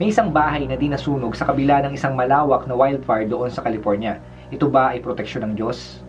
May isang bahay na di nasunog sa kabila ng isang malawak na wildfire doon sa California. Ito ba ay proteksyon ng Diyos?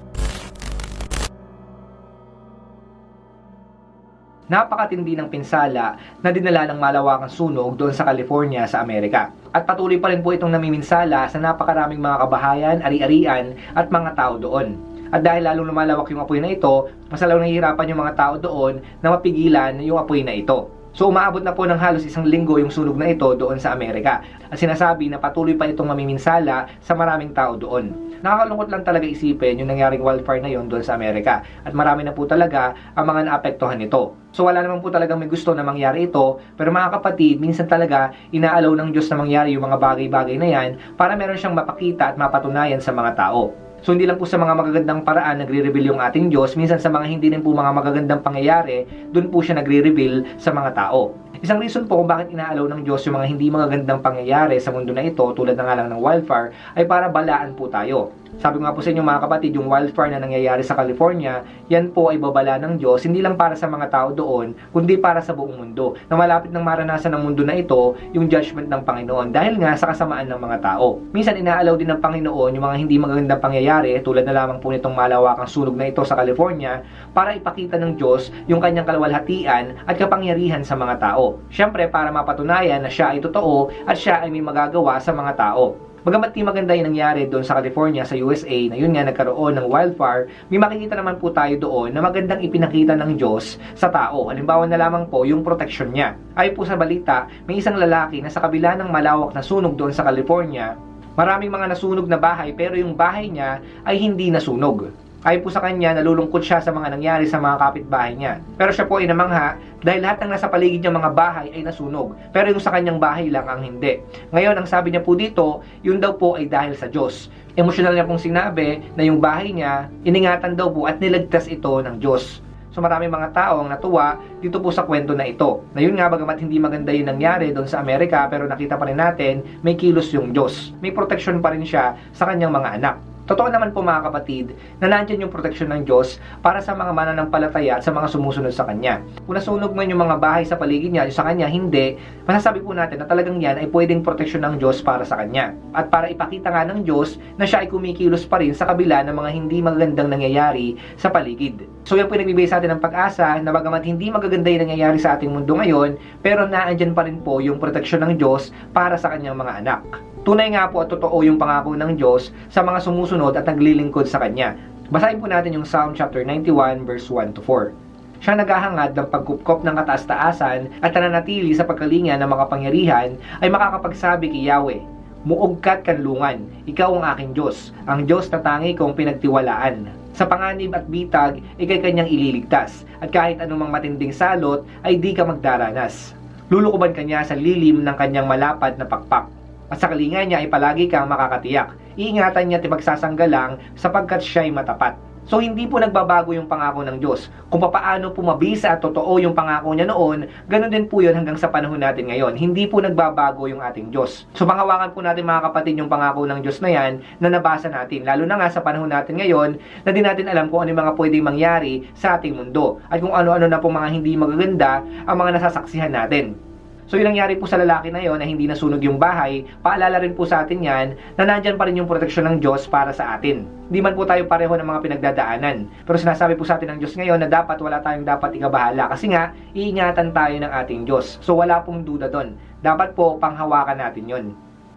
Napakatindi ng pinsala na dinala ng malawakang sunog doon sa California sa Amerika. At patuloy pa rin po itong namiminsala sa napakaraming mga kabahayan, ari-arian at mga tao doon. At dahil lalong lumalawak yung apoy na ito, mas lalong nahihirapan yung mga tao doon na mapigilan yung apoy na ito. So umaabot na po ng halos isang linggo yung sunog na ito doon sa Amerika. At sinasabi na patuloy pa itong mamiminsala sa maraming tao doon. Nakakalungkot lang talaga isipin yung nangyaring wildfire na yon doon sa Amerika. At marami na po talaga ang mga naapektuhan nito. So wala naman po talagang may gusto na mangyari ito. Pero mga kapatid, minsan talaga inaalaw ng Diyos na mangyari yung mga bagay-bagay na yan para meron siyang mapakita at mapatunayan sa mga tao. So hindi lang po sa mga magagandang paraan nagre-reveal yung ating Diyos, minsan sa mga hindi rin po mga magagandang pangyayari, doon po siya nagre-reveal sa mga tao. Isang reason po kung bakit inaalaw ng Diyos yung mga hindi magagandang pangyayari sa mundo na ito, tulad na nga lang ng wildfire, ay para balaan po tayo. Sabi ko nga po sa inyo mga kapatid, yung wildfire na nangyayari sa California, yan po ay babala ng Diyos, hindi lang para sa mga tao doon, kundi para sa buong mundo. Na malapit nang maranasan ng mundo na ito, yung judgment ng Panginoon, dahil nga sa kasamaan ng mga tao. Minsan inaalaw din ng Panginoon yung mga hindi magagandang pangyayari, tulad na lamang po nitong malawakang sunog na ito sa California, para ipakita ng Diyos yung kanyang kalwalhatian at kapangyarihan sa mga tao. Siyempre, para mapatunayan na siya ay totoo at siya ay may magagawa sa mga tao. Bagamat di maganda yung nangyari doon sa California, sa USA, na yun nga nagkaroon ng wildfire, may makikita naman po tayo doon na magandang ipinakita ng Diyos sa tao. Halimbawa na lamang po yung protection niya. Ay po sa balita, may isang lalaki na sa kabila ng malawak na sunog doon sa California, maraming mga nasunog na bahay pero yung bahay niya ay hindi nasunog. Ayon po sa kanya, nalulungkot siya sa mga nangyari sa mga kapitbahay niya. Pero siya po ay namangha dahil lahat ng nasa paligid niyang mga bahay ay nasunog. Pero yung sa kanyang bahay lang ang hindi. Ngayon, ang sabi niya po dito, yun daw po ay dahil sa Diyos. Emosyonal niya pong sinabi na yung bahay niya, iningatan daw po at nilagtas ito ng Diyos. So marami mga tao ang natuwa dito po sa kwento na ito. Na yun nga bagamat hindi maganda yung nangyari doon sa Amerika pero nakita pa rin natin may kilos yung Diyos. May protection pa rin siya sa kanyang mga anak. Totoo naman po mga kapatid na nandyan yung proteksyon ng Diyos para sa mga mananampalataya at sa mga sumusunod sa Kanya. Kung nasunog man yung mga bahay sa paligid niya, sa Kanya hindi, masasabi po natin na talagang yan ay pwedeng proteksyon ng Diyos para sa Kanya. At para ipakita nga ng Diyos na siya ay kumikilos pa rin sa kabila ng mga hindi magagandang nangyayari sa paligid. So yan po yung nagbibigay sa atin ng pag-asa na bagamat hindi magaganda yung nangyayari sa ating mundo ngayon, pero naandyan pa rin po yung proteksyon ng Diyos para sa Kanyang mga anak. Tunay nga po at totoo yung pangako ng Diyos sa mga sumusunod at naglilingkod sa Kanya. Basahin po natin yung Psalm chapter 91 verse 1 to 4. Siya naghahangad ng pagkupkop ng kataas-taasan at nananatili sa pagkalinga ng mga pangyarihan ay makakapagsabi kay Yahweh, Muog ka't kanlungan, ikaw ang aking Diyos, ang Diyos na tangi kong pinagtiwalaan. Sa panganib at bitag, ikay kanyang ililigtas, at kahit anumang matinding salot, ay di ka magdaranas. Lulukuban kanya sa lilim ng kanyang malapad na pakpak at sa kalinga niya ay palagi kang makakatiyak. Iingatan niya at ipagsasanggalang sapagkat siya ay matapat. So hindi po nagbabago yung pangako ng Diyos. Kung papaano po mabisa at totoo yung pangako niya noon, ganun din po yun hanggang sa panahon natin ngayon. Hindi po nagbabago yung ating Diyos. So panghawakan po natin mga kapatid yung pangako ng Diyos na yan na nabasa natin. Lalo na nga sa panahon natin ngayon na di natin alam kung ano yung mga pwedeng mangyari sa ating mundo. At kung ano-ano na po mga hindi magaganda ang mga nasasaksihan natin. So yung nangyari po sa lalaki na yon na hindi nasunog yung bahay, paalala rin po sa atin yan na nandyan pa rin yung proteksyon ng Diyos para sa atin. Hindi man po tayo pareho ng mga pinagdadaanan. Pero sinasabi po sa atin ng Diyos ngayon na dapat wala tayong dapat ikabahala kasi nga iingatan tayo ng ating Diyos. So wala pong duda doon. Dapat po panghawakan natin yon.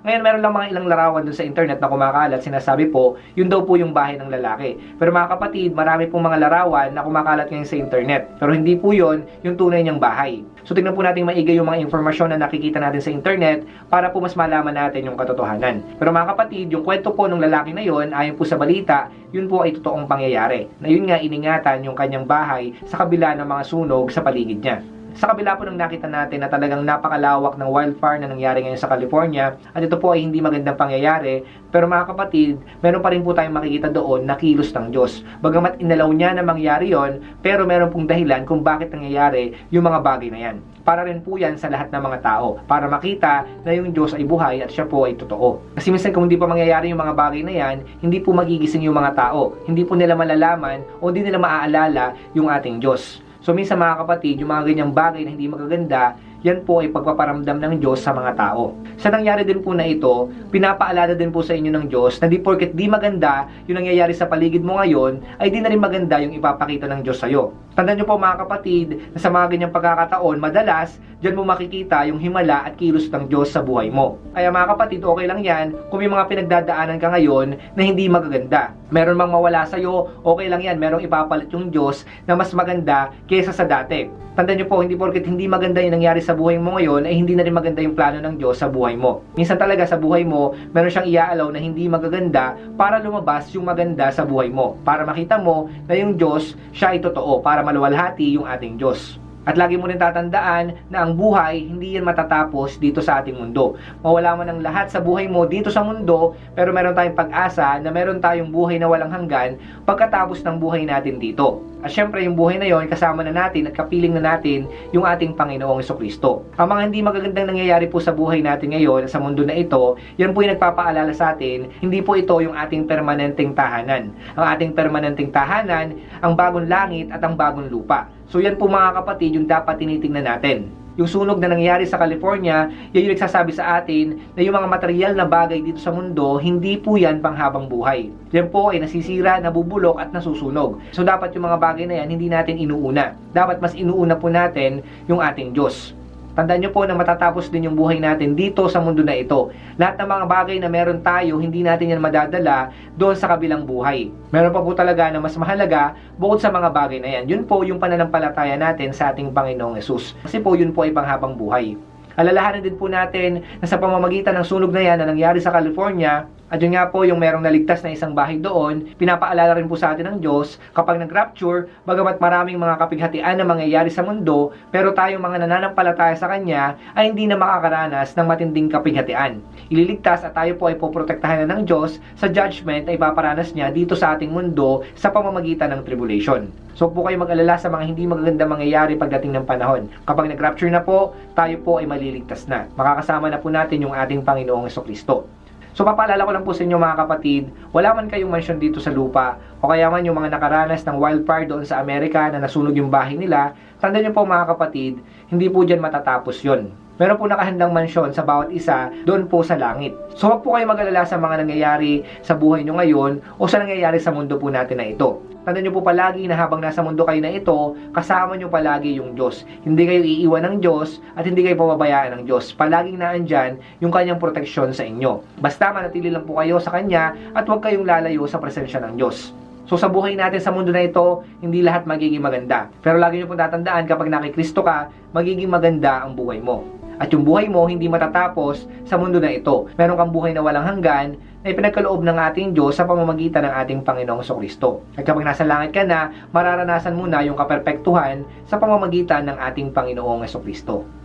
Ngayon, meron lang mga ilang larawan dun sa internet na kumakalat. Sinasabi po, yun daw po yung bahay ng lalaki. Pero mga kapatid, marami pong mga larawan na kumakalat ngayon sa internet. Pero hindi po yun yung tunay niyang bahay. So tingnan po natin maigay yung mga informasyon na nakikita natin sa internet para po mas malaman natin yung katotohanan. Pero mga kapatid, yung kwento po ng lalaki na yon, ayon po sa balita, yun po ay totoong pangyayari. Na yun nga iningatan yung kanyang bahay sa kabila ng mga sunog sa paligid niya. Sa kabila po ng nakita natin na talagang napakalawak ng wildfire na nangyari ngayon sa California at ito po ay hindi magandang pangyayari pero mga kapatid, meron pa rin po tayong makikita doon na kilos ng Diyos. Bagamat inalaw niya na mangyari yon pero meron pong dahilan kung bakit nangyayari yung mga bagay na yan. Para rin po yan sa lahat ng mga tao para makita na yung Diyos ay buhay at siya po ay totoo. Kasi minsan kung hindi pa mangyayari yung mga bagay na yan, hindi po magigising yung mga tao. Hindi po nila malalaman o hindi nila maaalala yung ating Diyos. So minsan mga kapatid, yung mga ganyang bagay na hindi magaganda, yan po ay pagpaparamdam ng Diyos sa mga tao. Sa nangyari din po na ito, pinapaalala din po sa inyo ng Diyos na di porket di maganda yung nangyayari sa paligid mo ngayon, ay di na rin maganda yung ipapakita ng Diyos sa'yo. Tandaan nyo po mga kapatid, na sa mga ganyang pagkakataon, madalas, dyan mo makikita yung himala at kilos ng Diyos sa buhay mo. Kaya mga kapatid, okay lang yan kung may mga pinagdadaanan ka ngayon na hindi magaganda. Meron mang mawala sa'yo, okay lang yan. Merong ipapalit yung Diyos na mas maganda kaysa sa dati. Tandaan nyo po, hindi porket hindi maganda yung nangyari sa buhay mo ngayon, ay hindi na rin maganda yung plano ng Diyos sa buhay mo. Minsan talaga sa buhay mo, meron siyang iaalaw na hindi magaganda para lumabas yung maganda sa buhay mo. Para makita mo na yung Diyos, siya ay totoo. Para maluwalhati yung ating Diyos. At lagi mo rin tatandaan na ang buhay, hindi yan matatapos dito sa ating mundo. Mawala man ang lahat sa buhay mo dito sa mundo, pero meron tayong pag-asa na meron tayong buhay na walang hanggan pagkatapos ng buhay natin dito. At syempre, yung buhay na yon kasama na natin at kapiling na natin yung ating Panginoong Kristo. Ang mga hindi magagandang nangyayari po sa buhay natin ngayon, sa mundo na ito, yan po yung nagpapaalala sa atin, hindi po ito yung ating permanenteng tahanan. Ang ating permanenteng tahanan, ang bagong langit at ang bagong lupa. So yan po mga kapatid yung dapat tinitingnan natin. Yung sunog na nangyari sa California, yan yung nagsasabi sa atin na yung mga material na bagay dito sa mundo, hindi po yan panghabang buhay. Yan po ay nasisira, nabubulok at nasusunog. So dapat yung mga bagay na yan, hindi natin inuuna. Dapat mas inuuna po natin yung ating Diyos. Tandaan nyo po na matatapos din yung buhay natin dito sa mundo na ito. Lahat ng mga bagay na meron tayo, hindi natin yan madadala doon sa kabilang buhay. Meron pa po talaga na mas mahalaga bukod sa mga bagay na yan. Yun po yung pananampalataya natin sa ating Panginoong Yesus. Kasi po yun po ay panghabang buhay. Alalahanin din po natin na sa pamamagitan ng sunog na yan na nangyari sa California, at yun nga po yung merong naligtas na isang bahay doon, pinapaalala rin po sa atin ng Diyos kapag nag-rapture, bagamat maraming mga kapighatian na mangyayari sa mundo, pero tayong mga nananampalataya sa Kanya ay hindi na makakaranas ng matinding kapighatian. Ililigtas at tayo po ay poprotektahan na ng Diyos sa judgment ay paparanas niya dito sa ating mundo sa pamamagitan ng tribulation. So po kayo mag-alala sa mga hindi magaganda mangyayari pagdating ng panahon. Kapag nag-rapture na po, tayo po ay maliligtas na. Makakasama na po natin yung ating Panginoong Kristo. So papaalala ko lang po sa inyo mga kapatid, wala man kayong mansyon dito sa lupa o kaya man yung mga nakaranas ng wildfire doon sa Amerika na nasunog yung bahay nila, tandaan nyo po mga kapatid, hindi po dyan matatapos yon. Meron po nakahandang mansyon sa bawat isa doon po sa langit. So wag po kayo mag-alala sa mga nangyayari sa buhay nyo ngayon o sa nangyayari sa mundo po natin na ito. Tandaan nyo po palagi na habang nasa mundo kayo na ito, kasama nyo palagi yung Diyos. Hindi kayo iiwan ng Diyos at hindi kayo pababayaan ng Diyos. Palaging naandyan yung kanyang proteksyon sa inyo. Basta manatili lang po kayo sa Kanya at huwag kayong lalayo sa presensya ng Diyos. So sa buhay natin sa mundo na ito, hindi lahat magiging maganda. Pero lagi nyo pong tatandaan kapag nakikristo ka, magiging maganda ang buhay mo. At yung buhay mo hindi matatapos sa mundo na ito. Meron kang buhay na walang hanggan na ipinagkaloob ng ating Diyos sa pamamagitan ng ating Panginoong Kristo. At kapag nasa langit ka na, mararanasan mo na yung kaperpektuhan sa pamamagitan ng ating Panginoong Kristo.